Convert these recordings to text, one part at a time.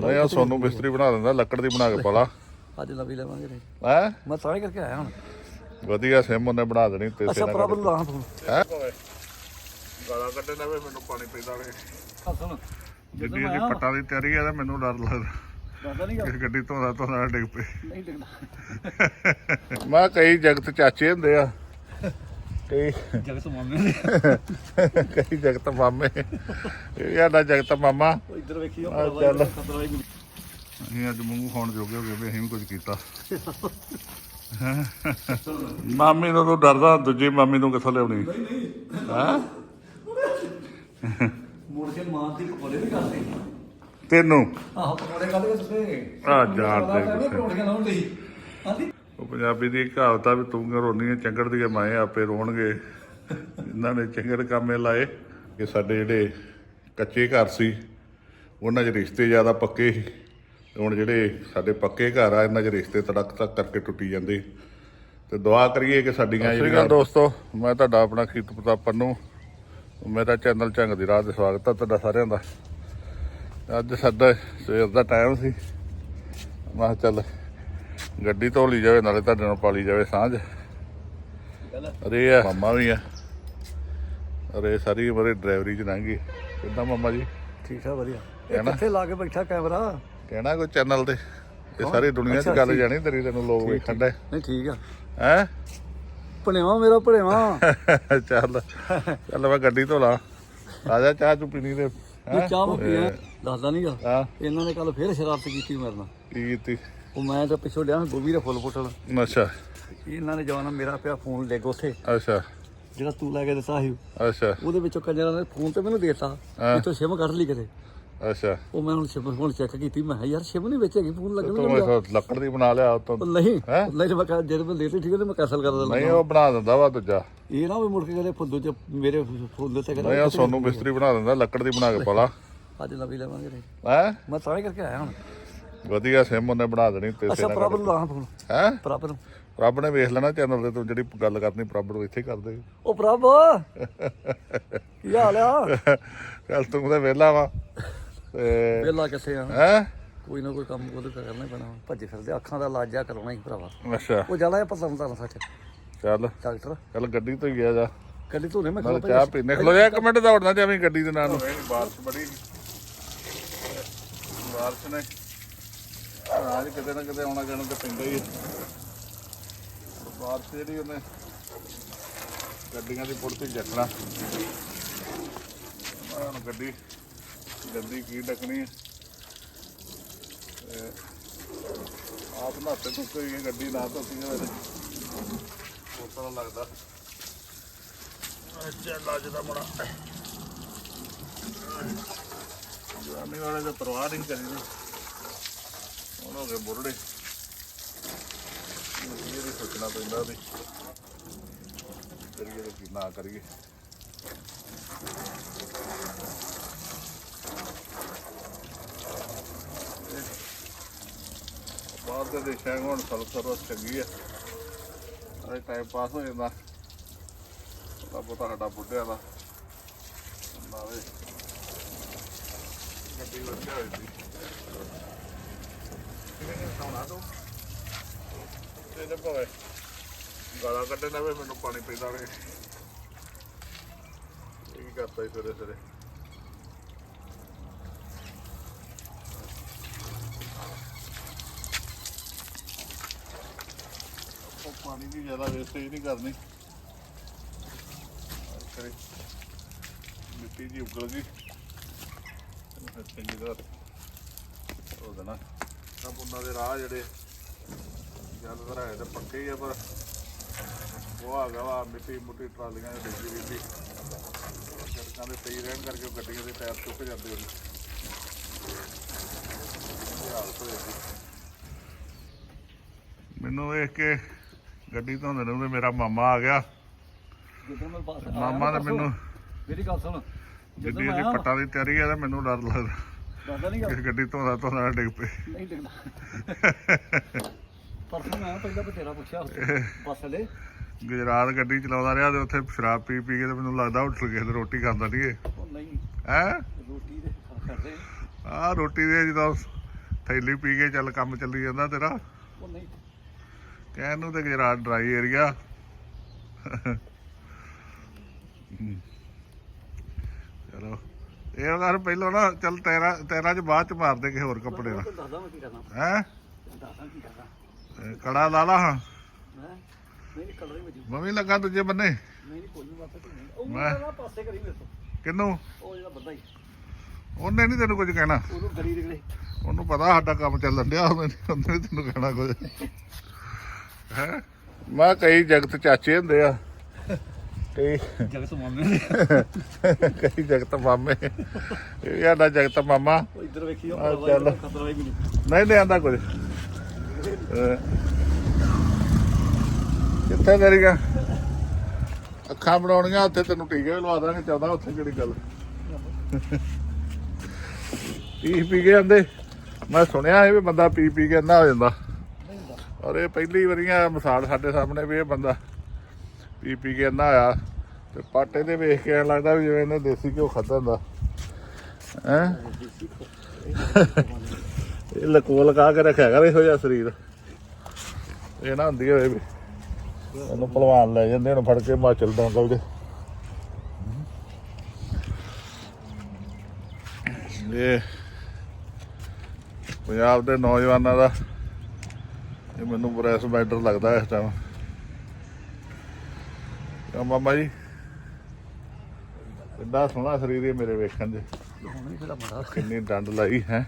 ਨਹੀਂ ਆ ਸੋਨੂੰ ਮਿਸਤਰੀ ਬਣਾ ਦਿੰਦਾ ਲੱਕੜ ਦੀ ਬਣਾ ਕੇ ਪਾਲਾ। ਅੱਜ ਨਵੀਂ ਲਵਾਂਗੇ ਰੇ। ਹੈ? ਮੈਂ ਹੀ ਕਰਕੇ ਆਇਆ ਹੁਣ। ਵਧੀਆ ਸਿਮ ਉਹਨੇ ਬਣਾ ਦੇਣੀ ਤੇ ਅੱਛਾ ਪ੍ਰੋਬਲਮ ਲਾ ਤੂੰ। ਹੈ? ਗਾਲਾਂ ਕੱਢੇ ਨਾ ਵੇ ਮੈਨੂੰ ਪਾਣੀ ਪੈਂਦਾ ਵੇ। ਆ ਸੁਣ। ਜਿੱਡੀ ਇਹਦੀ ਪੱਟਾਂ ਦੀ ਤਿਆਰੀ ਹੈ ਤਾਂ ਮੈਨੂੰ ਡਰ ਲੱਗਦਾ। ਦਾਦਾ ਨਹੀਂ ਕਿ ਗੱਡੀ ਧੋਦਾ ਧੋਦਾ ਡਿੱਗ ਪਏ। ਨਹੀਂ ਡਿੱਗਦਾ। ਮੈਂ ਕਈ ਜਗਤ ਚਾਚੇ ਹੁੰਦੇ ਆ। ਕਈ ਜਗਤ ਮਾਮੇ ਕਈ ਜਗਤ ਮਾਮੇ। ਇਹ ਸਾਡਾ ਜਗਤ ਮਾਮਾ। ਇੱਧਰ ਵੇਖੀ ਆ ਚੱਲ। ਅਸੀਂ ਅੱਜ ਮੂੰਹ ਖਾਣ ਜੋਗੇ ਹੋ ਗਏ ਵੀ ਅਸੀਂ ਵੀ ਕੁਝ ਕੀਤਾ। ਮਾਮੀ ਨੂੰ ਤੂੰ ਡਰਦਾ ਦੂਜੀ ਮਾਮੀ ਨੂੰ ਕਿੱਥੋਂ ਲਿਆਉਣੀ? ਹਾਂ? ਮੁੜ ਕੇ ਮਾਂ ਦੀ ਪਕੌੜੇ ਵੀ ਕਰਦੇ ਤੈਨੂੰ? ਆਹ ਪਕੌੜੇ ਕਰਦੇ ਸੁੱਤੇ ਆ। ਪਰੌਂਠੀਆਂ ਲਾਉਣ ਲਈ। ਆਂਦੀ ਉਹ ਪੰਜਾਬੀ ਦੀ ਕਹਾਵਤ ਆ ਵੀ ਤੂੰ ਹੈ ਚੰਗੜ ਦੀ ਮਾਏ ਆਪੇ ਰੋਣਗੇ। ਇਹਨਾਂ ਨੇ ਚੰਗੜ ਕਾਮੇ ਲਾਏ ਕਿ ਸਾਡੇ ਜਿਹੜੇ ਕੱਚੇ ਘਰ ਸੀ ਉਹਨਾਂ 'ਚ ਰਿਸ਼ਤੇ ਜ਼ਿਆਦਾ ਪੱਕੇ ਸੀ। ਹੁਣ ਜਿਹੜੇ ਸਾਡੇ ਪੱਕੇ ਘਰ ਆ ਇਹਨਾਂ 'ਚ ਰਿਸ਼ਤੇ ਤੜਕ ਤੱਕ ਕਰਕੇ ਟੁੱਟੀ ਜਾਂਦੇ। ਤੇ ਦੁਆ ਕਰੀਏ ਕਿ ਸਾਡੀਆਂ ਜਿਹੜੀਆਂ ਦੋਸਤੋ ਮੈਂ ਤੁਹਾਡਾ ਆਪਣਾ ਖੀਤ ਪ੍ਰਤਾਪ ਪੰਨੂ। ਮੇਰਾ ਚੈਨਲ ਝੰਗ ਦੀ ਰਾਹ ਤੇ ਸਵਾਗਤ ਹੈ ਤੁਹਾਡਾ ਸਾਰਿਆਂ ਦਾ। ਅੱਜ ਸਾਡਾ ਸਵੇਰ ਦਾ ਟਾਈਮ ਸੀ। ਮੈਂ ਚੱਲ ਗੱਡੀ ਧੋ ਲਈ ਜਾਵੇ ਨਾਲੇ ਤੁਹਾਡੇ ਨਾਲ ਪਾਲੀ ਜਾਵੇ ਸਾਂਝ। ਅਰੇ ਆ ਮੰਮਾ ਵੀ ਆ। ਅਰੇ ਸਾਰੀ ਉਮਰ ਡਰਾਈਵਰੀ ਚ ਲੰਘ ਕਿੱਦਾਂ ਮੰਮਾ ਜੀ? ਠੀਕ ਆ ਵਧੀਆ। ਇਹ? ਕਿੱਥੇ ਲਾ ਕੇ ਬੈਠਾ ਕੈਮਰਾ? ਕਹਿਣਾ ਕੋਈ ਚੈਨਲ ਤੇ? ਇਹ ਸਾਰੀ ਦੁਨੀਆ 'ਚ ਗੱਲ ਠੀਕ। ਜਾਣੀ ਤੇਰੀ ਤੈਨੂੰ ਲੋਕ ਵੇਖਣ ਦੇ ਨਹੀਂ ਠੀਕ ਆ। ਹੈ? ਭਣੇਵਾ ਮੇਰਾ ਭਣੇਵਾ ਚੱਲ ਚੱਲ ਮੈਂ ਗੱਡੀ ਧੋ ਲਾ ਆ ਜਾ ਚਾਹ ਚੁ ਪੀਣੀ ਤੇ। ਚਾਹ ਮੈਂ ਪੀਆ। ਦੱਸਦਾ ਨਹੀਂਗਾ ਇਹਨਾਂ ਨੇ ਕੱਲ ਫੇਰ ਸ਼ਰਾਰਤ ਕੀਤੀ ਮੇਰੇ ਨਾਲ। ਕੀ ਕੀਤੀ? ਉਹ ਮੈਂ ਤਾਂ ਪਿੱਛੋਂ ਲਿਆ ਗੋਭੀ ਦਾ ਫੁੱਲ ਫੁੱਟਣ। ਅੱਛਾ। ਇਹਨਾਂ ਨੇ ਜਵਾਨਾ ਮੇਰਾ ਪਿਆ ਫੋਨ ਲੈ ਉੱਥੇ। ਅੱਛਾ। ਜਿਹੜਾ ਤੂੰ ਲੈ ਕੇ ਦਿੱਤਾ ਸੀ। ਅੱਛਾ। ਉਹਦੇ ਵਿੱਚੋਂ ਕੰਜਰਾਂ ਨੇ ਫੋਨ ਤੇ ਮੈਨੂੰ ਦੇਤਾ। ਵਿੱਚੋਂ ਸਿਮ ਕੱਢ ਲਈ ਕਿਤੇ। ਅੱਛਾ। ਉਹ ਮੈਂ ਹੁਣ ਸਿਮ ਹੁਣ ਚੈੱਕ ਕੀਤੀ ਮੈਂ ਯਾਰ ਸਿਮ ਨਹੀਂ ਵਿੱਚ ਹੈਗੀ ਫੋਨ ਲੱਗਣ ਤੂੰ ਲੱਗਾ ਇਹ ਲੱਕੜ ਦੀ ਬਣਾ ਲਿਆ ਤੋਂ। ਨਹੀਂ? ਨਹੀਂ ਤੇ ਮੈਂ ਕਿਹਾ ਜਦ ਮੈਂ ਲੇਟ ਠੀਕ ਹੈ ਤੇ ਮੈਂ ਕੈਸਲ ਕਰ ਦਿੰਦਾ। ਨਹੀਂ ਉਹ ਬਣਾ ਦਿੰਦਾ ਵਾ ਦੂਜਾ। ਇਹ ਨਾ ਵੀ ਮੁੜ ਕੇ ਕਦੇ ਫੁੱਦੂ ਚ ਮੇਰੇ ਫੁੱਲ ਤੇ ਨਹੀਂ ਉਹ ਸੋਨੂੰ ਮਿਸਤਰੀ ਬਣਾ ਦਿੰਦਾ ਲੱਕੜ ਦੀ ਬਣਾ ਕੇ ਪਾਲਾ। ਅੱਜ ਨਵੀਂ ਲਵਾਂਗੇ ਹੈ? ਮੈਂ ਤਾਂ ਹੀ ਕਰਕੇ ਆਇਆ ਹੁਣ। ਵਧੀਆ ਸਿਮ ਉਹਨੇ ਬਣਾ ਦੇਣੀ ਤੇ ਅੱਛਾ ਪ੍ਰੋਬਲਮ ਲਾ ਫੋਨ। ਹੈ? ਪ੍ਰੋਬਲਮ ਰੱਬ ਨੇ ਵੇਖ ਲੈਣਾ ਚੈਨਲ ਤੇ ਤੂੰ ਜਿਹੜੀ ਗੱਲ ਕਰਨੀ ਪ੍ਰਭ ਨੂੰ ਇੱਥੇ ਕਰ ਦੇ। ਉਹ ਪ੍ਰਭ ਕੀ ਹਾਲ ਆ? ਚੱਲ ਤੂੰ ਤਾਂ ਵਿਹਲਾ ਵਾ ਤੇ ਵੇਲਾ ਕਿੱਥੇ ਆ? ਹੈ? ਕੋਈ ਨਾ ਕੋਈ ਕੰਮ ਉਹਦੇ ਤਾਂ ਕਰਨਾ ਹੀ ਪੈਣਾ ਭੱਜੇ ਫਿਰਦੇ ਅੱਖਾਂ ਦਾ ਇਲਾਜ ਜਾ ਕਰਾਉਣਾ ਹੀ ਭਰਾਵਾ। ਅੱਛਾ। ਉਹ ਜਾਣਾ ਪਤਾ ਹੁੰਦਾ ਸੱਚ। ਚੱਲ। ਡਾਕਟਰ। ਚੱਲ ਗੱਡੀ ਤੋਂ ਹੀ ਗਿਆ ਜਾ। ਕੱਲੀ ਧੋਨੇ ਮੈਂ ਨਾਲ ਚਾਹ ਪੀਨੇ ਖਲੋ ਜਾ ਇੱਕ ਮਿੰਟ ਦੌੜਨਾ ਜਾਵੀਂ ਗੱਡੀ ਦੇ ਨਾਲ। ਬਾਰਿਸ਼ ਬੜੀ। ਬਾਰਿਸ਼ ਨੇ ਅੱਜ ਕਿਤੇ ਨਾ ਕਿਤੇ ਆਉਣਾ ਜਾਣਾ ਤੇ ਪੈਂਦਾ ਹੀ ਹੈ ਬਾਰਿਸ਼ ਜਿਹੜੀ ਉਹਨੇ ਗੱਡੀਆਂ ਦੀ ਪੁੜਤੀ ਜੱਟਣਾ ਆਹ ਹੁਣ ਗੱਡੀ ਗੱਡੀ ਕੀ ਡਕਣੀ ਹੈ ਆਪ ਨਾਤੇ ਤੋਂ ਕੋਈ ਗੱਡੀ ਨਾ ਧੋਤੀ ਹੋਵੇ ਉਹ ਤਰ੍ਹਾਂ ਲੱਗਦਾ। ਚੱਲ ਅੱਜ ਦਾ ਬੜਾ। ਜਵਾਨੀ ਵਾਲੇ ਦਾ ਪਰਵਾਹ ਨਹੀਂ ਕਰੀਦੀ ਹੋ ਗਏ ਬੁਰੜੇ। ਇਹ ਵੀ ਸੋਚਣਾ ਪੈਂਦਾ ਵੀ ਕਰੀਏ ਤੇ ਕੀ ਨਾ ਕਰੀਏ। ਬਾਹਰ ਦੇ ਦੇਸ਼ਾਂ ਹੁਣ ਸਲਫ ਸਰਵਿਸ ਚੰਗੀ ਆ। ਅਰੇ ਟਾਈਮ ਪਾਸ ਹੋ ਜਾਂਦਾ। ਥੋੜਾ ਬਹੁਤਾ ਸਾਡਾ ਬੁੱਢਿਆਂ ਦਾ। ਨਾਲੇ ਗੱਡੀ ਵਧੀਆ ਹੋਈ ਸੀ। ਕਿਵੇਂ ਭਾਵੇਂ ਗਾਲਾਂ ਕੱਢੇ ਨਾ ਵੇ ਮੈਨੂੰ ਪਾਣੀ ਪੈਂਦਾ ਵੇ ਇਹ ਕੀ ਕਰਤਾ ਸੀ ਸਵੇਰੇ ਸਵੇਰੇ ਉਹ ਪਾਣੀ ਦੀ ਜ਼ਿਆਦਾ ਵੇਸਟੇਜ ਨਹੀਂ ਕਰਨੀ ਕਰੇ ਮਿੱਟੀ ਜੀ ਉਗਲ ਗਈ। ਚੰਗੀ ਤਰ੍ਹਾਂ ਉਹ ਦੇਣਾ। ਤਾਂ ਉਹਨਾਂ ਦੇ ਰਾਹ ਜਿਹੜੇ ਜ਼ਿਆਦਾਤਰ ਹੈ ਤਾਂ ਪੱਕੇ ਹੀ ਆ ਪਰ ਉਹ ਆ ਵਾ ਮਿੱਟੀ ਮੁੱਟੀ ਟਰਾਲੀਆਂ ਦੇ ਡਿੱਗੀ ਰਹਿੰਦੀ ਸੜਕਾਂ ਦੇ ਪਈ ਰਹਿਣ ਕਰਕੇ ਉਹ ਗੱਡੀਆਂ ਦੇ ਟਾਇਰ ਚੁੱਕ ਜਾਂਦੇ ਉਹਨੇ ਇਹ ਹਾਲਤ ਹੋ ਜਾਂਦੀ ਮੈਨੂੰ ਵੇਖ ਕੇ ਗੱਡੀ ਧੋਂਦੇ ਨੂੰ ਤੇ ਮੇਰਾ ਮਾਮਾ ਆ ਗਿਆ। ਮਾਮਾ ਨੇ ਮੈਨੂੰ ਮੇਰੀ ਗੱਲ ਸੁਣ। ਗੱਡੀ ਦੀ ਪੱਟਾਂ ਦੀ ਤਿਆਰੀ ਆ ਤੇ ਮੈਨੂੰ ਡਰ ਲੱਗਦਾ। ਦਾਦਾ ਨਹੀਂ ਕਿ ਗੱਡੀ ਧੋਦਾ ਧੋਦਾ ਡਿੱਗ ਪਏ। ਨਹੀਂ ਡਿੱਗਦਾ ਪਰਸੋਂ ਮੈਂ ਪਹਿਲਾਂ ਤੇਰਾ ਪੁੱਛਿਆ ਬੱਸ ਲੈ ਗੁਜਰਾਤ ਗੱਡੀ ਚਲਾਉਂਦਾ ਰਿਹਾ ਤੇ ਉੱਥੇ ਸ਼ਰਾਬ ਪੀ ਪੀ ਕੇ ਤੇ ਮੈਨੂੰ ਲੱਗਦਾ ਉੱਠ ਕੇ ਤੇ ਰੋਟੀ ਖਾਂਦਾ ਨਹੀਂ ਉਹ ਨਹੀਂ। ਹੈ? ਰੋਟੀ ਦੇ ਕਰਦੇ। ਆ ਰੋਟੀ ਦੇ ਜਦੋਂ ਥੈਲੀ ਪੀ ਕੇ ਚੱਲ ਕੰਮ ਚੱਲੀ ਜਾਂਦਾ ਤੇਰਾ। ਉਹ ਨਹੀਂ। ਕਹਿਣ ਨੂੰ ਤੇ ਜਰਾ ਡਰਾਈ ਏਰੀਆ। ਚਲੋ। ਇਹ ਗੱਲ ਪਹਿਲਾਂ ਨਾ ਚੱਲ ਤੇਰਾ ਤੇਰਾ ਚ ਬਾਅਦ ਚ ਮਾਰ ਦੇ ਕਿਸੇ ਹੋਰ ਕੱਪੜੇ ਨਾਲ ਦੱਸਦਾ ਮੈਂ ਕੀ ਕਰਨਾ ਹੈ? ਦੱਸਦਾ ਕੀ ਕਰਨਾ ਕੜਾ ਲਾ ਲਾ ਹਾਂ। ਮੈਂ ਵੀ ਲੱਗਾ ਦੂਜੇ ਬੰਨੇ। ਨਹੀਂ ਕੋਈ ਨਹੀਂ ਵਾਪਸ ਨਹੀਂ ਉਹ ਮੈਂ- ਮੈਂ ਪਾਸੇ ਕਰੀ ਮੇਰੇ ਤੋਂ। ਕਿੰਨੂੰ? ਉਹ ਜਿਹੜਾ ਬੰਦਾ ਹੀ। ਉਹਨੇ ਨਹੀਂ ਤੈਨੂੰ ਕੁਝ ਕਹਿਣਾ। ਉਹਨੂੰ ਗਲੀ ਨਿਕਲੇ ਉਹਨੂੰ ਪਤਾ ਸਾਡਾ ਕੰਮ ਚੱਲਣ ਡਿਆ ਉਹਨੇ ਤੈਨੂੰ ਕਹਿਣਾ ਕੁਝ। ਹੈ? ਮੈਂ ਕਈ ਜਗਤ ਚਾਚੇ ਹੁੰਦੇ ਆ। ਕਈ ਜਗਤ ਮਾਮੇ ਨੇ। ਕਈ ਜਗਤ ਮਾਮੇ। ਇਹ ਸਾਡਾ ਜਗਤ ਮਾਮਾ। ਇੱਧਰ ਵੇਖੀ ਉਹ ਚੱਲ। ਖਤਰਾ ਨਹੀਂ। ਨਹੀਂ ਨਹੀਂ ਆਂਦਾ ਕੁਝ। ਕਿੱਥੇ ਤੇਰੀਆਂ ਅੱਖਾਂ ਬਣਾਉਣੀਆਂ ਉੱਥੇ ਤੈਨੂੰ ਟੀਕੇ ਵੀ ਲਵਾ ਦਾਂਗੇ ਚਾਹਦਾ ਉੱਥੇ ਕਿਹੜੀ ਗੱਲ? ਪੀ ਪੀ ਕੇ ਜਾਂਦੇ ਮੈਂ ਸੁਣਿਆ ਇਹ ਵੀ ਬੰਦਾ ਪੀ ਪੀ ਕੇ ਅੰਨਾ ਹੋ ਜਾਂਦਾ। ਔਰ ਇਹ ਪਹਿਲੀ ਵਾਰੀ ਆ ਮਿਸਾਲ ਸਾਡੇ ਸਾਹਮਣੇ ਵੀ ਇਹ ਬੰਦਾ। ਪੀ ਪੀ ਕੇ ਅੰਨਾ ਆਇਆ ਤੇ ਪਾਟੇ ਦੇ ਵੇਖ ਕੇ ਐਂ ਲੱਗਦਾ ਵੀ ਜਿਵੇਂ ਇਹਨੇ ਦੇਸੀ ਘਿਓ ਖਾਦਾ ਹੁੰਦਾ। ਹੈ? ਇਹ ਲਕੋ ਲਗਾ ਕੇ ਰੱਖਿਆ ਕਰ ਇਹੋ ਜਿਹਾ ਸਰੀਰ। ਇਹ ਨਾ ਹੁੰਦੀ ਹੋਵੇ ਵੀ ਉਹਨੂੰ ਪਹਿਲਵਾਨ ਲੈ ਜਾਂਦੇ ਹੁਣ ਫੜ ਕੇ ਹਿਮਾਚਲ ਦੰਗਲ ਜੇ ਇਹ ਪੰਜਾਬ ਦੇ ਨੌਜਵਾਨਾਂ ਦਾ ਇਹ ਮੈਨੂੰ ਬੜਾ ਮੈਟਰ ਲੱਗਦਾ ਇਸ ਟਾਈਮ ਕਾ ਮਾਮਾ ਜੀ ਕਿੰਨਾ ਸੋਹਣਾ ਸਰੀਰ ਹੈ ਮੇਰੇ ਵੇਖਣ ਦੇ ਹੁਣ ਕਿੰਨੀ ਡੰਡ ਲਾਈ ਹੈ।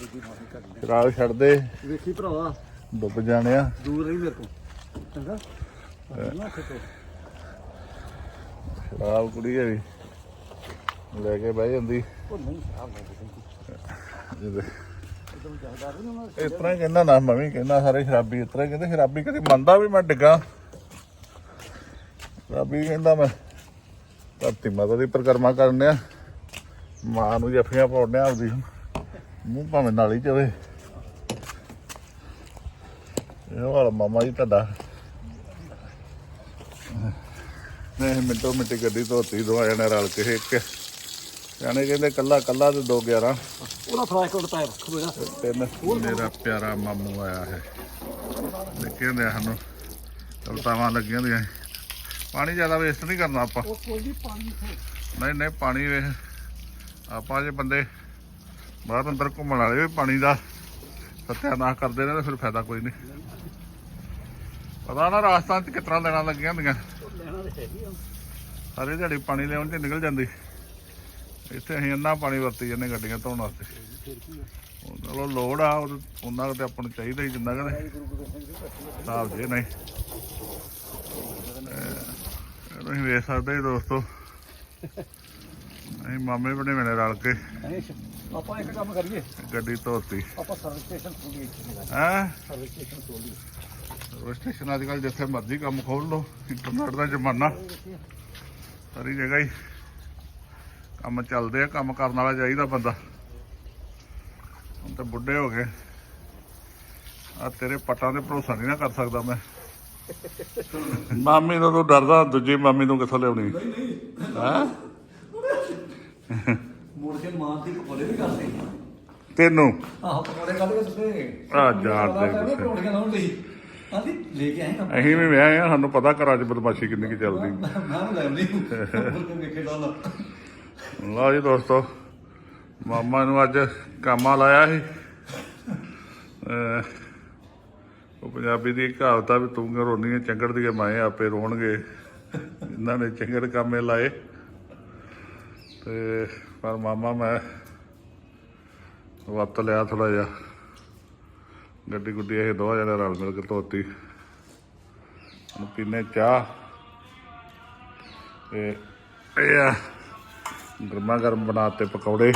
ਦੂਜੀ ਮਾਫੀ ਕਰ ਲਈ ਸ਼ਰਾਬ ਛੱਡ ਦੇ। ਵੇਖੀ ਭਰਾਵਾ। ਡੁੱਬ ਜਾਣਿਆ। ਦੂਰ ਰਹੀ ਮੇਰੇ ਤੋਂ ਚੰਗਾ। ਨਾ ਖੇਤੋ ਸ਼ਰਾਬ ਕੁੜੀ ਹੈ ਵੀ ਲੈ ਕੇ ਬਹਿ ਜਾਂਦੀ। ਉਹ ਨਹੀਂ ਉਹਨਾਂ ਇਸ ਤਰ੍ਹਾਂ ਕਹਿੰਦਾ ਨਾ ਮੈਂ ਵੀ ਕਹਿੰਦਾ ਸਾਰੇ ਸ਼ਰਾਬੀ ਇਸ ਤਰ੍ਹਾਂ ਕਹਿੰਦੇ ਸ਼ਰਾਬੀ ਕਦੀ ਮੰਨਦਾ ਵੀ ਮੈਂ ਡਿੱਗਾ। ਸ਼ਰਾਬੀ ਕਹਿੰਦਾ ਮੈਂ। ਧਰਤੀ ਮਾਤਾ ਦੀ ਪਰਿਕਰਮਾ ਕਰਨ ਆ ਮਾਂ ਨੂੰ ਜੱਫੀਆਂ ਪਾਉਣੇ ਆਪਦੀ। ਮੂੰਹ ਭਾਵੇਂ ਨਾਲੀ ਚ ਹੋਵੇ। ਇਹ ਵਾਲਾ ਮਾਮਾ ਜੀ ਤੁਹਾਡਾ। ਨਹੀਂ ਮਿੰਟੋ ਮਿੰਟੀ ਗੱਡੀ ਧੋਤੀ ਦੋ ਜਣੇ ਰਲ ਕੇ ਇੱਕ। ਜਾਣੇ ਕਹਿੰਦੇ ਕੱਲਾ ਕੱਲਾ ਤੇ ਦੋ 11 ਉਹਦਾ ਫਰਾਕ ਕੋਟ ਪਾਇਆ ਰੱਖ ਮੇਰਾ ਤਿੰਨ। ਮੇਰਾ ਪਿਆਰਾ ਮਾਮੂ ਆਇਆ ਹੈ। ਦੇਖੇ ਹੁੰਦੇ ਆ ਸਾਨੂੰ ਕਲਤਾਵਾਂ ਲੱਗੀਆਂ ਦੀਆਂ। ਪਾਣੀ ਜ਼ਿਆਦਾ ਵੇਸਟ ਨਹੀਂ ਕਰਨਾ ਆਪਾਂ। ਉਹ ਕੋਈ ਨਹੀਂ ਪਾਣੀ ਨਹੀਂ ਨਹੀਂ ਪਾਣੀ ਵੇ ਆਪਾਂ ਜੇ ਬੰਦੇ ਬਾਹਰ ਅੰਦਰ ਘੁੰਮਣ ਵਾਲੇ ਵੀ ਪਾਣੀ ਦਾ ਸਤਿਆਨਾਸ਼ ਕਰਦੇ ਨੇ ਤਾਂ ਫਿਰ ਫਾਇਦਾ ਕੋਈ ਨਹੀਂ। ਪਤਾ ਨਾ ਰਾਜਸਥਾਨ ਚ ਕਿਤਨਾ ਲੈਣਾ ਲੱਗੀਆਂ ਹੁੰਦੀਆਂ। ਲੈਣਾ ਤੇ ਸਾਰੇ ਦਿਹਾੜੀ ਪਾਣੀ ਲਿਆਉਣ ਚ ਨਿਕਲ ਜਾਂਦੀ। ਇੱਥੇ ਅਸੀਂ ਇੰਨਾ ਪਾਣੀ ਵਰਤੀ ਜਾਂਦੇ ਗੱਡੀਆਂ ਧੋਣ ਵਾਸਤੇ। ਚਲੋ ਲੋੜ ਆ ਉਹ ਉਹਨਾਂ ਤੇ ਆਪਾਂ ਨੂੰ ਚਾਹੀਦਾ ਹੀ ਜਿੰਨਾ ਕਹਿੰਦੇ ਸਿੰਘ ਜੀ ਨਹੀਂ। ਤੁਸੀਂ ਵੇਖ ਸਕਦੇ ਜੀ ਦੋਸਤੋ। ਅਸੀਂ ਮਾਮੇ ਬਣੇ ਮੈਨੇ ਰਲ ਕੇ। ਆਪਾਂ ਇੱਕ ਕੰਮ ਕਰੀਏ। ਗੱਡੀ ਧੋਤੀ। ਆਪਾਂ ਸਰਵਿਸ ਸਟੇਸ਼ਨ ਖੋਲੀਏ ਹੈ? ਸਰਵਿਸ ਸਟੇਸ਼ਨ ਖੋਲੀਏ। ਰੋਡ ਸਟੇਸ਼ਨ ਅੱਜ ਕੱਲ ਜਿੱਥੇ ਮਰਜ਼ੀ ਕੰਮ ਖੋਲ ਲਓ ਇੰਟਰਨੈਟ ਦਾ ਜ਼ਮਾਨਾ। ਸਾਰੀ ਜਗ੍ਹਾ ਹੀ ਕੰਮ ਚੱਲਦੇ ਆ ਕੰਮ ਕਰਨ ਵਾਲਾ ਚਾਹੀਦਾ ਬੰਦਾ। ਹੁਣ ਤਾਂ ਬੁੱਢੇ ਹੋ ਗਏ। ਆ ਤੇਰੇ ਪਟਾਂ ਦੇ ਭਰੋਸਾ ਨਹੀਂ ਨਾ ਕਰ ਸਕਦਾ ਮੈਂ। ਮਾਮੀ ਨੂੰ ਤੂੰ ਡਰਦਾ ਦੂਜੀ ਮਾਮੀ ਨੂੰ ਕਿੱਥੋਂ ਲਿਆਉਣੀ? ਹੈ? ਮੁੜ ਕੇ ਮਾਂ ਦੀ ਪਕੌੜੇ ਵੀ ਕਰਦੇ ਤੈਨੂੰ? ਆਹ ਪਕੌੜੇ ਕੱਢ ਕੇ ਸੁੱਤੇ ਆ ਜਾਣ ਦੇ ਗੁੱਸੇ। ਪਕੌੜੀਆਂ ਲਾਉਣ ਲਈ। ਆਂਦੀ ਲੈ ਕੇ ਆਏ ਕੰਮ ਅਸੀਂ ਵੀ ਵਿਆਹ ਆ ਸਾਨੂੰ ਪਤਾ ਘਰਾਂ 'ਚ ਬਦਮਾਸ਼ੀ ਕਿੰਨੀ ਕੀ ਚੱਲਦੀ। ਮੈਂ ਲੈ ਲਈ ਵੇਖੇ ਲਓ ਜੀ ਦੋਸਤੋ ਮਾਮਾ ਨੂੰ ਅੱਜ ਕਾਮਾ ਲਾਇਆ ਸੀ। ਉਹ ਪੰਜਾਬੀ ਦੀ ਇੱਕ ਕਹਾਵਤ ਆ ਵੀ ਤੂੰ ਰੋਣੀਆਂ ਚੰਗੜ ਦੀਆਂ, ਮਾਏ ਆਪੇ ਰੋਣਗੇ। ਇਹਨਾਂ ਨੇ ਚੰਗੜ ਕੰਮੇ ਲਾਏ। ਤੇ ਪਰ ਮਾਮਾ ਮੈਂ ਵੱਤ ਲਿਆ ਥੋੜਾ ਜਿਹਾ। ਗੱਡੀ ਗੁੱਡੀ ਇਹ ਦੋ ਜਣੇ ਰਲ ਮਿਲ ਕੇ ਧੋਤੀ। ਹੁਣ ਪੀਨੇ ਚਾਹ। ਤੇ ਇਹ ਆ ਗਰਮਾ ਗਰਮ ਬਣਾਤੇ ਪਕੌੜੇ।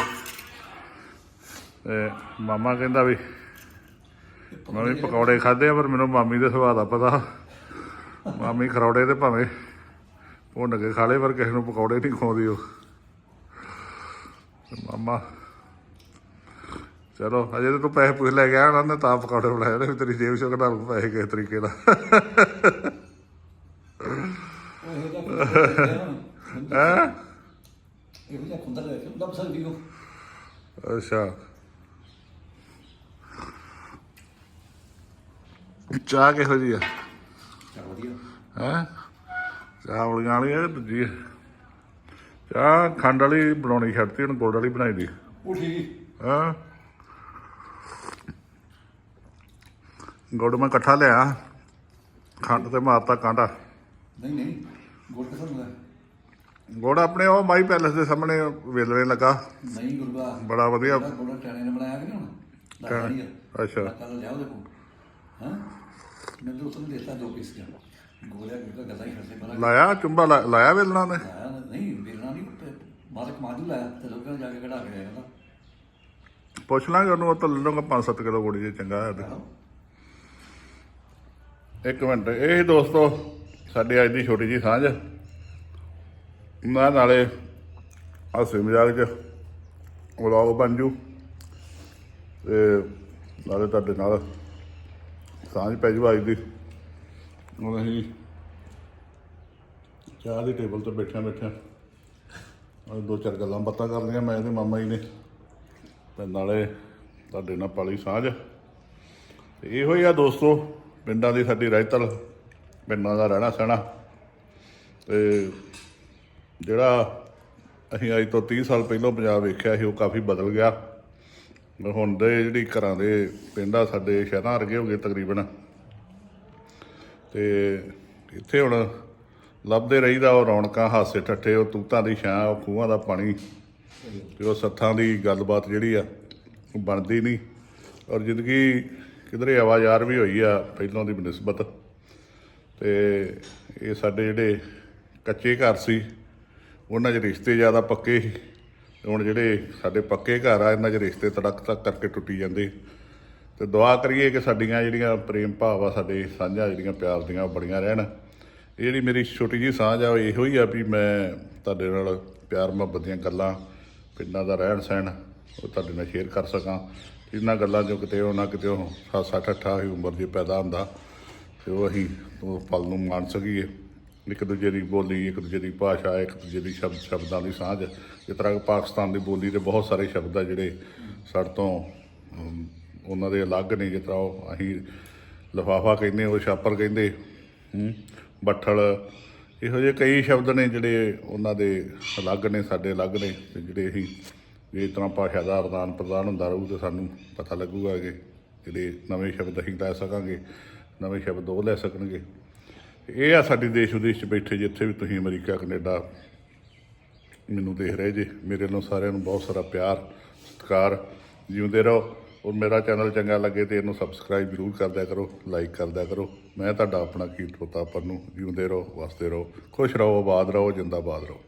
ਤੇ ਮਾਮਾ ਕਹਿੰਦਾ ਵੀ ਮੈਂ ਵੀ ਪਕੌੜੇ ਖਾਦੇ ਆ ਪਰ ਮੈਨੂੰ ਮਾਮੀ ਦੇ ਸੁਭਾਅ ਦਾ ਪਤਾ। ਮਾਮੀ ਖਰੌੜੇ ਤੇ ਭਾਵੇਂ ਭੁੰਨ ਕੇ ਖਾ ਲੇ ਪਰ ਕਿਸੇ ਨੂੰ ਪਕੌੜੇ ਨਹੀਂ ਖਵਾਉਂਦੀ ਉਹ। ਮਾਮਾ ਚਲੋ ਅਜੇ ਤਾਂ ਤੂੰ ਪੈਸੇ ਪੁੱਛ ਲੈ ਗਿਆ ਉਹਨਾਂ ਨੇ ਤਾਂ ਪਕੌੜੇ ਬਣਾਏ ਨੇ ਤੇਰੀ ਜੇਬ ਚੋਂ ਕਢਾ ਲੂ ਪੈਸੇ ਕਿਸੇ ਤਰੀਕੇ ਨਾਲ। ਹੈ ਇਹੋ ਜਿਹਾ ਖੁੰਦਰ ਲੈ ਕੇ ਲੱਭ ਸਕਦੀ ਉਹ ਅੱਛਾ। ਚਾਹ ਕਿਹੋ ਜੀ ਆ। ਹੈ? ਚਾਹ ਵਾਲੀਆਂ ਵਾਲੀ ਆ ਦੂਜੀ ਆ। ਚਾਹ ਖੰਡ ਵਾਲੀ ਬਣਾਉਣੀ ਛੱਡਤੀ ਹੁਣ ਗੁੜ ਵਾਲੀ ਬਣਾਈ ਦੀ। ਉਹ ਠੀਕ ਹਾਂ? ਗੁੜ ਮੈਂ ਇਕੱਠਾ ਲਿਆ। ਖੰਡ ਤੇ ਮਾਰਤਾ ਕਾਂਡਾ। ਨਹੀਂ ਨਹੀਂ ਗੋਲ ਕਿਸਮ ਦਾ ਗੁੜ ਆਪਣੇ ਉਹ ਮਾਈ ਪੈਲਸ ਦੇ ਸਾਹਮਣੇ ਵੇਲਣੇ ਲੱਗਾ। ਨਹੀਂ ਗੁਰਬਾ ਬੜਾ ਵਧੀਆ। ਜਿਹੜਾ ਟਾਣੇ ਨੇ ਬਣਾਇਆ ਕਿ ਨਹੀਂ ਹੁਣ? ਅੱਛਾ। ਕੱਲ ਲਿਆਓ ਦੇਖੋ ਹਾਂ? ਮੈਂ ਤਾਂ ਉਸਨੂੰ ਦੇਤਾ ਦੋ ਪੀਸ ਦਾ ਗੋਲਿਆ ਗੁਰਦਾ ਗੱਲਾਂ ਹੀ ਕਰਦੇ ਬਣਾ ਲਾਇਆ ਚੁੰਬਾ ਲਾ- ਲਾਇਆ ਵੇਲਣਾ ਨੇ ਲਾਇਆ ਨਹੀਂ ਵੇਲਣਾ ਨਹੀਂ ਤੇ ਮਾਲਕ ਮਾਜੂ ਲਾਇਆ ਤੇ ਲੋਕਾਂ ਨੇ ਜਾ ਕੇ ਕਢਾ ਕੇ ਆਇਆ ਨਾ ਪੁੱਛ ਲਾਂਗੇ ਉਹਨੂੰ ਉਹ ਤਾਂ ਲੈ ਲਊਗਾ 5-7 ਕਿਲੋ ਗੁੜ ਜੇ ਚੰਗਾ ਹੈ ਤੇ। ਇੱਕ ਮਿੰਟ ਇਹ ਦੋਸਤੋ ਸਾਡੇ ਅੱਜ ਦੀ ਛੋਟੀ ਜੀ ਸਾਂਝ। ਮੈਂ ਨਾਲੇ ਹਾਸੇ ਮਜ਼ਾਕ ਚ ਵਲੌਗ ਬਣ ਜੂ। ਤੇ ਨਾਲੇ ਤੁਹਾਡੇ ਨਾਲ ਸਾਂਝ ਪੈ ਜੂ ਅੱਜ ਦੀ। ਹੁਣ ਅਸੀਂ ਚਾਹ ਦੇ ਟੇਬਲ ਤੇ ਬੈਠਿਆਂ ਬੈਠਿਆਂ ਉਹ ਦੋ ਚਾਰ ਗੱਲਾਂ ਬਾਤਾਂ ਕਰ ਲਈਆਂ, ਮੈਂ ਤੇ ਮਾਮਾ ਜੀ ਨੇ। ਤੇ ਨਾਲੇ ਤੁਹਾਡੇ ਨਾਲ ਪਾਲੀ ਸਾਂਝ। ਤੇ ਇਹੋ ਹੀ ਆ ਦੋਸਤੋ, ਪਿੰਡਾਂ ਦੀ ਸਾਡੀ ਰਹਿਤਲ ਪਿੰਡਾਂ ਦਾ ਰਹਿਣਾ ਸਹਿਣਾ। ਤੇ ਜਿਹੜਾ ਅਸੀਂ ਅੱਜ ਤੋਂ 30 ਸਾਲ ਪਹਿਲਾਂ ਪੰਜਾਬ ਵੇਖਿਆ ਸੀ, ਉਹ ਕਾਫੀ ਬਦਲ ਗਿਆ। ਹੁਣ ਦੇ ਜਿਹੜੀ ਘਰਾਂ ਦੇ ਪਿੰਡਾਂ ਸਾਡੇ ਸ਼ਹਿਰਾਂ ਵਰਗੇ ਹੋ ਗਏ ਤਕਰੀਬਨ। ਤੇ ਇੱਥੇ ਹੁਣ ਲੱਭਦੇ ਰਹੀਦਾ ਉਹ ਰੌਣਕਾਂ, ਹਾਸੇ ਠੱਠੇ, ਉਹ ਤੂਤਾਂ ਦੀ ਛਾਂ, ਉਹ ਖੂਹਾਂ ਦਾ ਪਾਣੀ ਤੇ ਉਹ ਸੱਥਾਂ ਦੀ ਗੱਲਬਾਤ ਜਿਹੜੀ ਆ, ਉਹ ਬਣਦੀ ਨਹੀਂ। ਔਰ ਜ਼ਿੰਦਗੀ ਕਿਧਰੇ ਆਵਾਜ਼ਾਰ ਵੀ ਹੋਈ ਆ ਪਹਿਲਾਂ ਦੀ ਬਨਸਬਤ। ਤੇ ਇਹ ਸਾਡੇ ਜਿਹੜੇ ਕੱਚੇ ਘਰ ਸੀ, ਉਹਨਾਂ 'ਚ ਰਿਸ਼ਤੇ ਜ਼ਿਆਦਾ ਪੱਕੇ ਸੀ। ਤੇ ਹੁਣ ਜਿਹੜੇ ਸਾਡੇ ਪੱਕੇ ਘਰ ਆ, ਇਹਨਾਂ 'ਚ ਰਿਸ਼ਤੇ ਤੜਕ ਤੱਕ ਕਰਕੇ ਟੁੱਟੀ ਜਾਂਦੇ। ਤੇ ਦੁਆ ਕਰੀਏ ਕਿ ਸਾਡੀਆਂ ਜਿਹੜੀਆਂ ਪ੍ਰੇਮ ਭਾਵ ਆ, ਸਾਡੇ ਸਾਂਝਾ ਜਿਹੜੀਆਂ ਪਿਆਰ ਦੀਆਂ, ਉਹ ਬੜੀਆਂ ਰਹਿਣ। ਇਹ ਜਿਹੜੀ ਮੇਰੀ ਛੋਟੀ ਜੀ ਸਾਂਝ ਆ, ਉਹ ਇਹੋ ਹੀ ਆ ਵੀ ਮੈਂ ਤੁਹਾਡੇ ਨਾਲ ਪਿਆਰ ਮੁਹੱਬਤ ਦੀਆਂ ਗੱਲਾਂ, ਪਿੰਡਾਂ ਦਾ ਰਹਿਣ ਸਹਿਣ, ਉਹ ਤੁਹਾਡੇ ਨਾਲ ਸ਼ੇਅਰ ਕਰ ਸਕਾਂ। ਇਹਨਾਂ ਗੱਲਾਂ ਜੋ ਕਿਤੇ ਉਹ ਨਾ ਕਿਤੇ ਉਹ ਹਾਸਾ ਠੱਠਾ ਹੀ ਉਮਰ 'ਚ ਪੈਦਾ ਹੁੰਦਾ, ਤੇ ਉਹ ਅਸੀਂ ਉਹ ਪਲ ਨੂੰ ਮਾਣ ਸਕੀਏ। ਇੱਕ ਦੂਜੇ ਦੀ ਬੋਲੀ, ਇੱਕ ਦੂਜੇ ਦੀ ਭਾਸ਼ਾ, ਇੱਕ ਦੂਜੇ ਦੀ ਸ਼ਬਦ, ਸ਼ਬਦਾਂ ਦੀ ਸਾਂਝ। ਜਿਸ ਤਰ੍ਹਾਂ ਕਿ ਪਾਕਿਸਤਾਨ ਦੀ ਬੋਲੀ ਦੇ ਬਹੁਤ ਸਾਰੇ ਸ਼ਬਦ ਆ ਜਿਹੜੇ ਸਾਡੇ ਤੋਂ ਉਹਨਾਂ ਦੇ ਅਲੱਗ ਨੇ। ਜਿਸ ਤਰ੍ਹਾਂ ਉਹ ਅਸੀਂ ਲਿਫਾਫਾ ਕਹਿੰਦੇ, ਉਹ ਛਾਪਰ ਕਹਿੰਦੇ ਬੱਠਲ, ਇਹੋ ਜਿਹੇ ਕਈ ਸ਼ਬਦ ਨੇ ਜਿਹੜੇ ਉਹਨਾਂ ਦੇ ਅਲੱਗ ਨੇ, ਸਾਡੇ ਅਲੱਗ ਨੇ। ਤੇ ਜਿਹੜੇ ਅਸੀਂ ਜੇ ਤਰ੍ਹਾਂ ਭਾਸ਼ਾ ਦਾ ਆਦਾਨ ਪ੍ਰਦਾਨ ਹੁੰਦਾ ਰਹੂ ਤੇ ਸਾਨੂੰ ਪਤਾ ਲੱਗੂਗਾ ਕਿ ਜਿਹੜੇ ਨਵੇਂ ਸ਼ਬਦ ਅਸੀਂ ਲੈ ਸਕਾਂਗੇ, ਨਵੇਂ ਸ਼ਬਦ ਉਹ ਲੈ ਸਕਣਗੇ। ਇਹ ਆ ਸਾਡੀ ਦੇਸ਼ ਵਿਦੇਸ਼ 'ਚ ਬੈਠੇ ਜਿੱਥੇ ਵੀ ਤੁਸੀਂ ਅਮਰੀਕਾ, ਕੈਨੇਡਾ ਮੈਨੂੰ ਦੇਖ ਰਹੇ ਜੇ। ਮੇਰੇ ਵੱਲੋਂ ਸਾਰਿਆਂ ਨੂੰ ਬਹੁਤ ਸਾਰਾ ਪਿਆਰ, ਸਤਿਕਾਰ, ਜਿਉਂਦੇ ਰਹੋ। ਔਰ ਮੇਰਾ ਚੈਨਲ ਚੰਗਾ ਲੱਗੇ ਤੇ ਇਹਨੂੰ ਸਬਸਕ੍ਰਾਈਬ ਜ਼ਰੂਰ ਕਰਦਿਆ ਕਰੋ ਲਾਈਕ ਕਰਦਿਆ ਕਰੋ। ਮੈਂ ਤੁਹਾਡਾ ਆਪਣਾ ਕੀਰਤ ਪ੍ਰਤਾਪ ਨੂੰ, ਜਿਉਂਦੇ ਰਹੋ, ਵਸਦੇ ਰਹੋ। ਖੁਸ਼ ਰਹੋ, ਆਬਾਦ ਰਹੋ, ਜਿੰਦਾਬਾਦ ਰਹੋ।